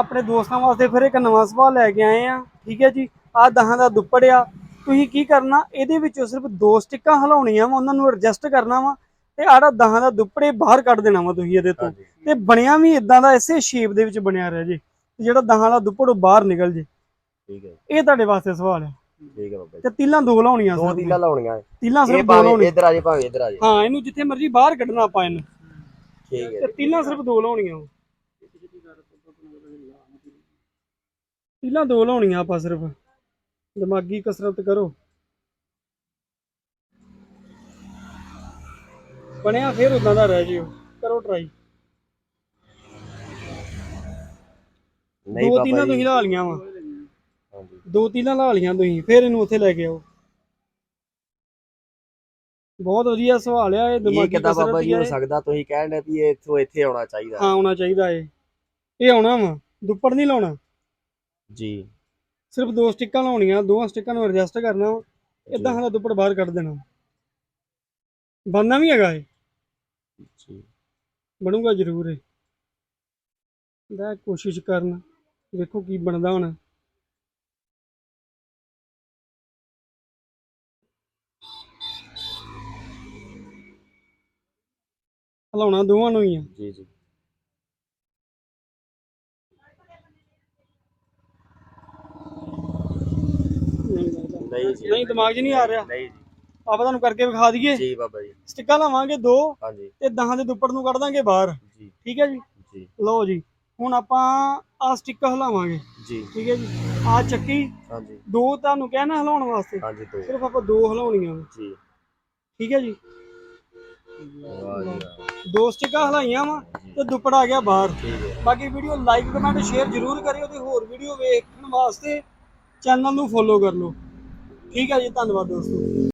ਆਪਣੇ ਦੋਸਤਾਂ ਵਾਸਤੇ ਫਿਰ ਇੱਕ ਨਵਾਂ ਸਵਾਲ ਲੈ ਕੇ ਆਏ ਆ। ਠੀਕ ਹੈ ਜੀ? ਆ ਦਹਾਂ ਦਾ ਦੁੱਪੜ ਆ। ਤੁਸੀਂ ਕੀ ਕਰਨਾ? ਇਹਦੇ ਵਿੱਚੋਂ ਸਿਰਫ ਦੋ ਸਟਿੱਕਾਂ ਹਲਾਉਣੀਆਂ ਵਾ ਉਹਨਾਂ ਨੂੰ ਐਡਜਸਟ ਕਰਨਾ ਵਾ ਤੇ ਆੜਾ ਦਹਾਂ ਦਾ ਦੁੱਪੜੇ ਬਾਹਰ ਕੱਢ ਦੇਣਾ ਵਾ ਤੁਸੀਂ ਇਹਦੇ ਤੋਂ। ਤੇ ਬਣਿਆ ਵੀ ਇਦਾਂ ਦਾ ਇਸੇ ਸ਼ੇਪ ਦੇ ਵਿੱਚ ਬਣਿਆ ਰਿਹਾ ਜੀ। ਜਿਹੜਾ ਦਹਾਂ ਦਾ ਦੁੱਪੜ ਉਹ ਬਾਹਰ ਨਿਕਲ ਜੇ। ਠੀਕ ਹੈ। ਇਹ ਤੁਹਾਡੇ ਵਾਸਤੇ ਸਵਾਲ ਹੈ ਠੀਕ ਹੈ ਬਾਬਾ ਜੀ। ਤੇ ਤੀਲਾਂ ਦੋ ਲਾਉਣੀਆਂ ਦੋ ਸਿਰਫ। ਤੀਲਾ ਲਾਉਣੀਆਂ। ਹੈ। ਤੀਲਾਂ ਇਹ ਸਿਰਫ ਦੋ ਲਾਉਣੀਆਂ। ਇੱਧਰ ਆ ਜੇ ਭਾਵੇਂ ਇੱਧਰ ਆ ਜੇ। ਹਾਂ ਇਹਨੂੰ ਜਿੱਥੇ ਮਰਜ਼ੀ ਬਾਹਰ ਕੱਢਣਾ ਆਪਾਂ ਇਹਨੂੰ। ਠੀਕ ਹੈ ਤੇ ਤੀਲਾਂ ਸਿਰਫ ਦੋ ਲਾਉਣੀਆਂ ਤੀਲਾਂ ਦੋ ਲਾਉਣੀਆਂ ਆਪਾਂ ਸਿਰਫ। ਦਿਮਾਗੀ ਕਸਰਤ ਕਰੋ। ਬਣਿਆ ਫੇਰ ਉਦਾਂ ਦਾ ਰਹਿ ਜਿਓ। ਕਰੋ ਟਰਾਈ ਨਹੀਂ ਦੋ ਜੀ। ਤੁਸੀਂ ਲਾ ਲੀਆਂ ਵਾ। ਦੋ ਤੀਲਾਂ ਲਾ ਲੀਆਂ ਤੁਸੀਂ ਫੇਰ ਇਹਨੂੰ ਉੱਥੇ ਲੈ ਕੇ ਆਓ। ਬਹੁਤ ਵਧੀਆ ਸਵਾਲ ਆ ਇਹ ਇਹ ਦਿਮਾਗੀ ਕਿੱਦਾਂ ਬਾਬਾ ਕਸਰਤ ਜੀ ਹੀ ਇਹ। ਸਕਦਾ ਤੁਸੀਂ ਕਹਿਣ ਦੇ ਵੀ ਇਹ ਇੱਥੋਂ ਇੱਥੇ ਆਉਣਾ ਚਾਹੀਦਾ। ਹਾਂ ਆਉਣਾ ਚਾਹੀਦਾ ਏ। ਇਹ ਆਉਣਾ ਵਾ ਦੁੱਪੜ ਨਹੀਂ ਲਾਉਣਾ। ਜੀ। ਸਿਰਫ ਦੋ ਸਟਿੱਕਾਂ ਲਾਉਣੀਆਂ ਦੋਵਾਂ ਸਟਿੱਕਾਂ ਨੂੰ ਐਡਜਸਟ ਕਰਨਾ ਵਾ। ਏਦਾਂ ਹਲਾ ਦੁੱਪੜ ਬਾਹਰ ਕੱਢ ਦੇਣਾ। ਬਣਨਾ ਵੀ ਹੈਗਾ ਜੀ। ਬਣੂਗਾ ਜ਼ਰੂਰ ਏ ਦਾ ਕੋਸ਼ਿਸ਼ ਕਰਨ ਵੇਖੋ ਕੀ ਬਣਦਾ ਹੁਣ। ਹਲਾਉਣਾ ਦੋਵਾਂ ਨੂੰ ਹੀ ਆ। ਜੀ ਜੀ। ਨਹੀਂ ਲੱਗਦਾ। ਨਹੀਂ ਜੀ ਨਹੀਂ ਦਿਮਾਗ 'ਚ ਨਹੀਂ ਆ ਰਿਹਾ? ਨਹੀਂ ਜੀ। ਆਪਾਂ ਤੁਹਾਨੂੰ ਕਰਕੇ ਵਿਖਾ ਦਈਏ? ਜੀ ਬਾਬਾ ਜੀ। ਸਟਿੱਕਾਂ ਲਾਵਾਂਗੇ ਦੋ ਹਾਂਜੀ। ਤੇ ਦਹਾਂ ਦੇ ਦੁੱਪੜ ਨੂੰ ਕੱਢ ਦਾਂਗੇ ਬਾਹਰ। ਜੀ। ਠੀਕ ਹੈ ਜੀ? ਜੀ। ਲਓ ਜੀ ਹੁਣ ਆਪਾਂ ਆ ਸਟਿੱਕ ਹਿਲਾਵਾਂਗੇ। ਜੀ। ਠੀਕ ਹੈ ਜੀ? ਆ ਚੱਕੀ। ਹਾਂਜੀ। ਦੋ ਤੁਹਾਨੂੰ ਕਹਿਣਾ ਹਿਲਾਉਣ ਵਾਸਤੇ? ਹਾਂਜੀ ਦੋ। ਸਿਰਫ ਆਪਾਂ ਦੋ ਹਿਲਾਉਣੀਆਂ ਵਾ ਜੀ। ਠੀਕ ਹੈ ਜੀ? ਵਾਹ ਜੀ ਵਾਹ। ਦੋ ਸਟਿੱਕਾਂ ਹਿਲਾਈਆਂ ਵਾ ਤੇ ਦੁੱਪੜ ਆ ਗਿਆ ਬਾਹਰ। ਠੀਕ ਹੈ। ਬਾਕੀ ਵੀਡੀਓ ਲਾਈਕ ਕਮੈਂਟ ਸ਼ੇਅਰ ਜ਼ਰੂਰ ਕਰਿਓ ਤੇ ਹੋਰ ਵੀਡੀਓ ਵੇਖਣ ਵਾਸਤੇ ਚੈਨਲ ਨੂੰ ਫੋਲੋ ਕਰ ਲਓ। ਠੀਕ ਹੈ ਜੀ ਧੰਨਵਾਦ ਦੋਸਤੋ।